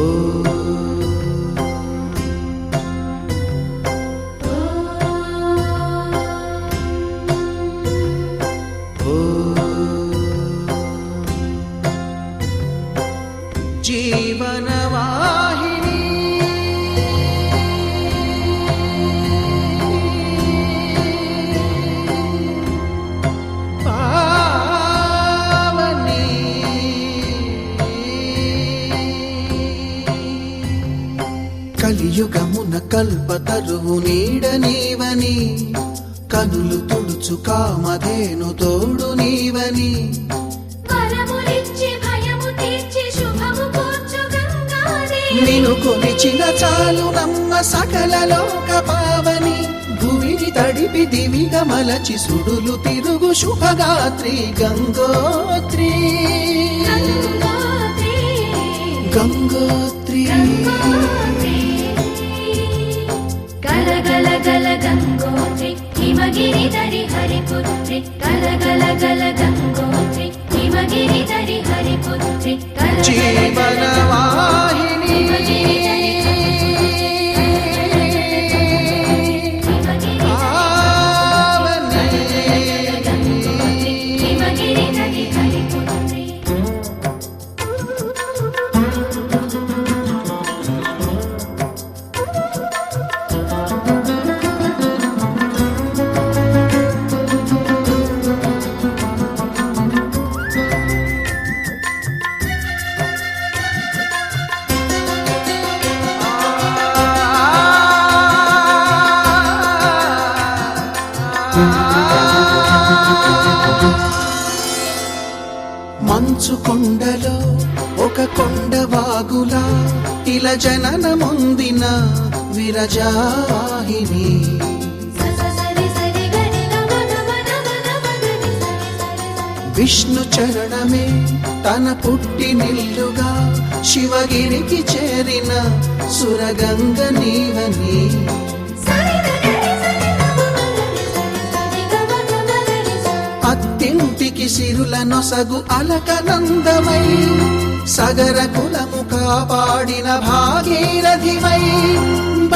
Oh. Kamadhenu తోడు నీవని. నిను కొలిచిన చాలు నమ్మ సకల లోక పావని. భూమిని తడిపి దివిగా మలచి సుడులు తిరుగు శుభగాత్రి గంగోత్రి, హిమగిరి దరి హరిపుత్రి. గల గల గల గంగ రజాహిని విష్ణు చరణమే తన పుట్టి నిల్లుగా శివగిరికి చేరిన సురగంగ నీవని. అత్తింటికి సిరుల నొసగు అలకనందమై సగర కులము కాపాడిన భాగీరథిమై.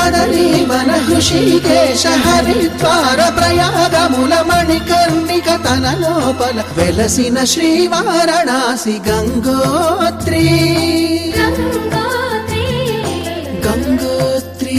బదరీ వన హృషికేశ హరిద్వార ప్రయాగముల మణికర్ణిక తన లోపల వెలసిన శ్రీవారణాసి గంగోత్రి గంగోత్రి గంగోత్రి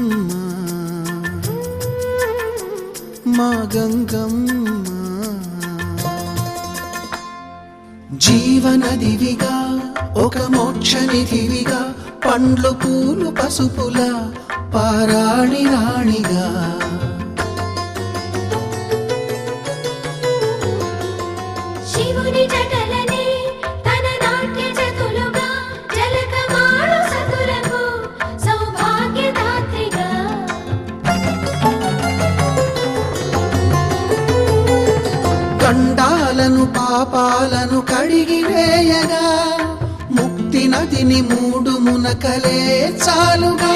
మా గంగమ్మ. జీవనదివిగా ఒక మోక్షనిధివిగా పండ్లు పూలు పసుపుల పారాణి రాణిగా. పాపాలను కడిగివేయగా ముక్తి నదిని మూడు మునకలే చాలుగా.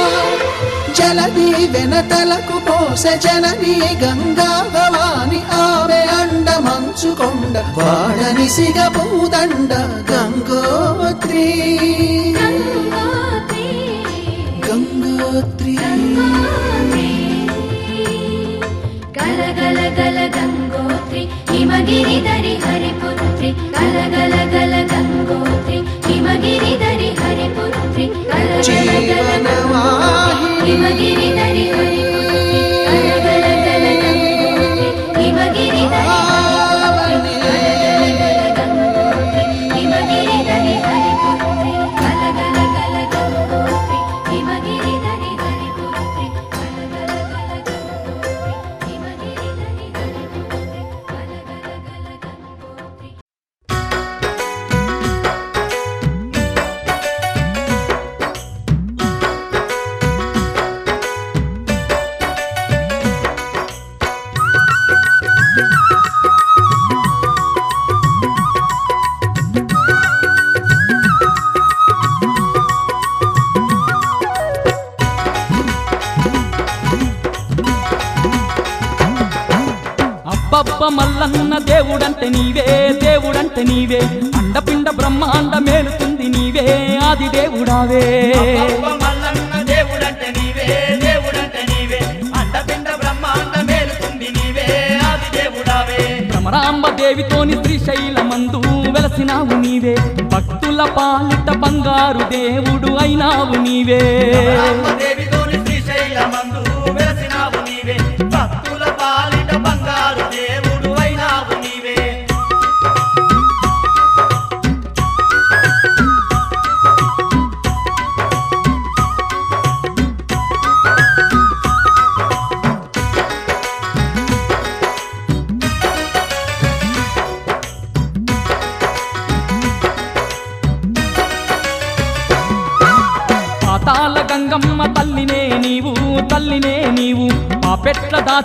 జలది వెనతలకు పోసె జనని గంగా భవాని ఆమె అండ మంచుకొండ వాడని సిగ పూదండ గంగోత్రీ. అబ్బబ్బ మల్లన్న దేవుడంటే నీవే దేవుడంటే నీవే. అండపిండ బ్రహ్మాండ మేలుతుంది నీవే ఆది దేవుడావే. శైలమందు వెలసినావు నీవే. భక్తుల పాలిట బంగారు దేవుడు అయినావు నీవే. శ్రీశైలమందు వెలసినావు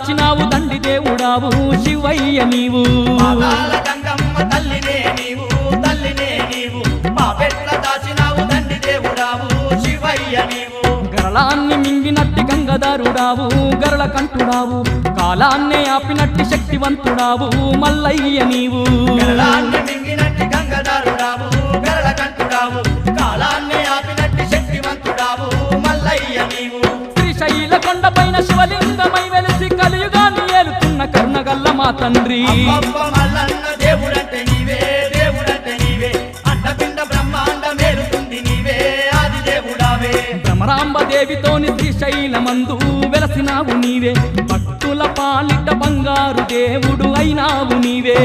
దాచినావు దండి దేవుడావు శివయ్య నీవు. పాతాళ గంగమ్మ తల్లినే నీవు తల్లినే నీవు. మా పెట్ల దాచినావు తండ్రి దేవుడావు శివయ్య నీవు. గరళాన్ని మింగినట్టి గంగధరుడావు గరళ కంటుడావు కాలాన్నే ఆపినట్టి శక్తివంతుడావు మల్లయ్య నీవు. గరళాన్ని మింగినట్టి గంగధరుడావు గరళ కంటుడావు కాలాన్ని ఆపినట్టి శక్తివంతుడావు మల్లయ్య నీవు. శ్రీశైల కొండపైన శివలింగమై వెలిసి ఏలుతున్న కరుణగల్ల మా తండ్రి. దేవుడంటే నీవే దేవుడంటే నీవే. అండపిండ బ్రహ్మాండ మేలుతుంది నీవే ఆది దేవుడావే. భ్రమరాంబ దేవితోని శ్రీశైలమందు వెలసినావు నీవే. భక్తుల పాలిట బంగారు దేవుడు అయినావు నీవే.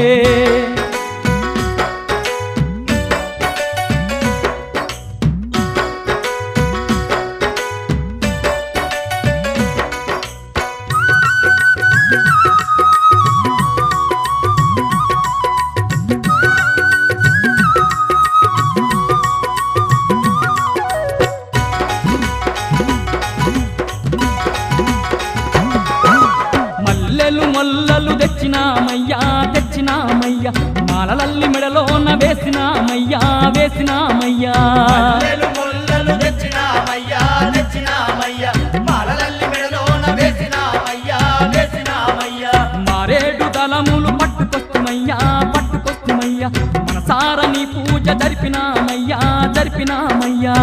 పూజ జరిపినామయ్యా జరిపినామయ్యా.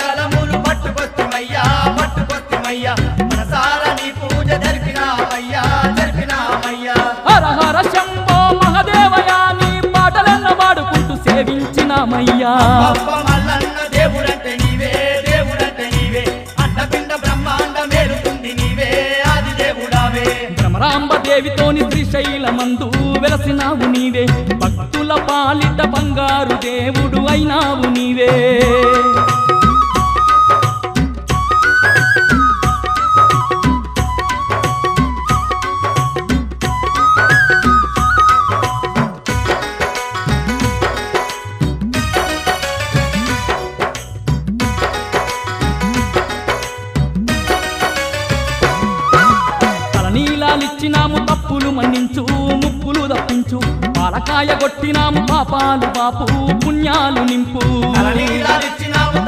తలములు పట్టుకొస్తుమయ్యా పట్టుకొస్తుమయ్యా. మనసార నీ పూజ జరిపినామయ్యా జరిపినామయ్యా. హర హర శంభో మహదేవయా నీ పాటలెన్న పాడుకుంటూ సేవించినామయ్యా. భ్రమరాంబ దేవితోని శ్రీశైలమందు వెలసినావు నీవే. భక్తుల పాలిట బంగారు దేవుడు అయినావు నీవే. కాయగొట్టినాము పాపాలు పాపు పుణ్యాలు నింపు.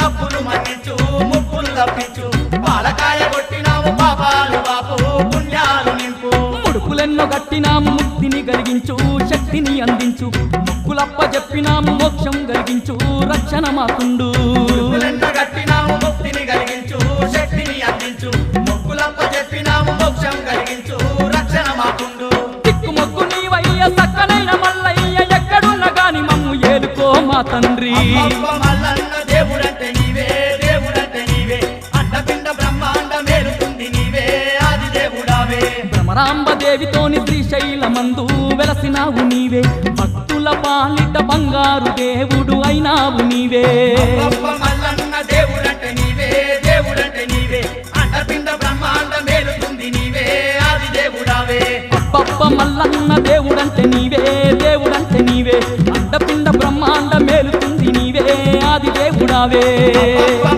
తప్పులు ముప్పులు తప్పించు. పాపాలు పుణ్యాలు నింపు. ముడుపులెన్నో కట్టినాము ముక్తిని కలిగించు శక్తిని అందించు. ముక్కులప్ప చెప్పినాము మోక్షం కలిగించు రక్షణ మాకుండు. తండ్రి. దేవుడంటే నీవే దేవుడంటే నీవే. అండపిండ బ్రహ్మాండ మేలుతుంది నీవే ఆది దేవుడావే. భ్రమరాంబ దేవితోని శ్రీశైలమందు వెలసినావు నీవే. భక్తుల పాలిట బంగారు దేవుడు అయినావు నీవే. మల్లన్న దేవుడంటే నీవే దేవుడంటే నీవే. అండపిండ బ్రహ్మాండ మేలుతుంది నీవే ఆది దేవుడావే. అబ్బబ్బ మల్లన్న దేవుడంటే నీవే దేవుడంటే దేవుడావే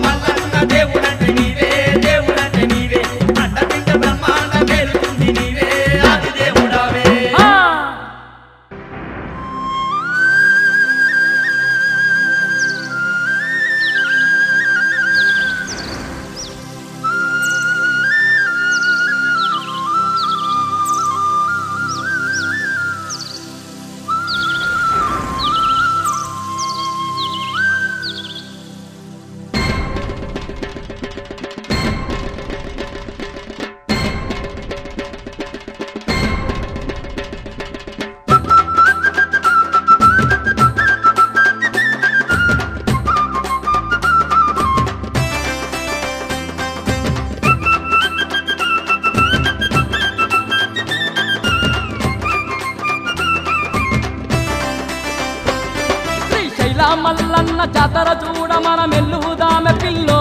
మల్లన్న జాతర చూడ మనం ఎల్లుదామె పిల్లో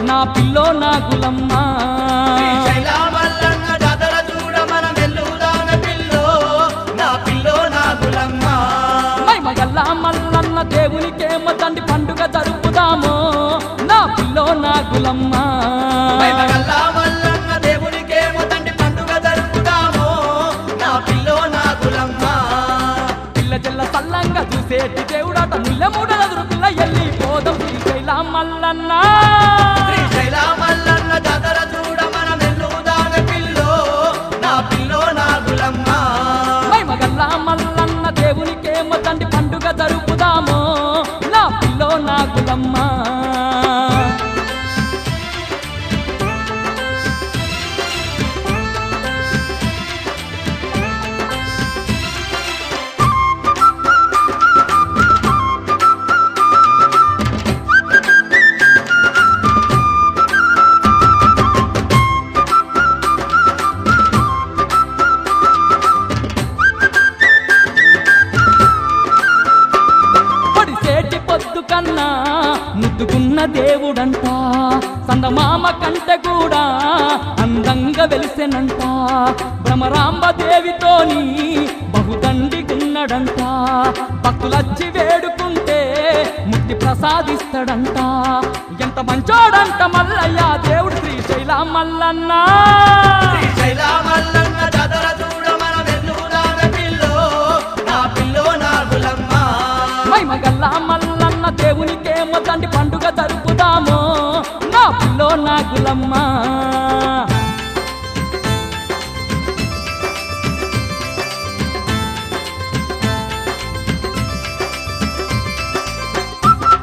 నా పిల్లో. నా గులమ్మ. మల్లన్న దేవునికేమో తండ్రి పండుగ జరుపుదాము. నా పిల్లో నా గులమ్మ. నా ముద్దుకున్న దేవుడంట సందమామ కంటే కూడా అందంగా వెలిసెనంట. భ్రమరాంబ దేవితోని బహుదండిగున్నడంట. భక్తులచ్చి వేడుకుంటే ముక్తి ప్రసాదిస్తాడంట. ఎంత మంచోడంట మల్లయ్య దేవుడు శ్రీశైల మల్లన్న శ్రీశైల మల్లన్న జాతర చూడ మనం పిల్లో నా పిల్లో నా గులమ్మ. మగల్ల మల్లన్న తండ్రి పండుగ జరుపుదాము. నా పిల్లో నా గులమ్మ.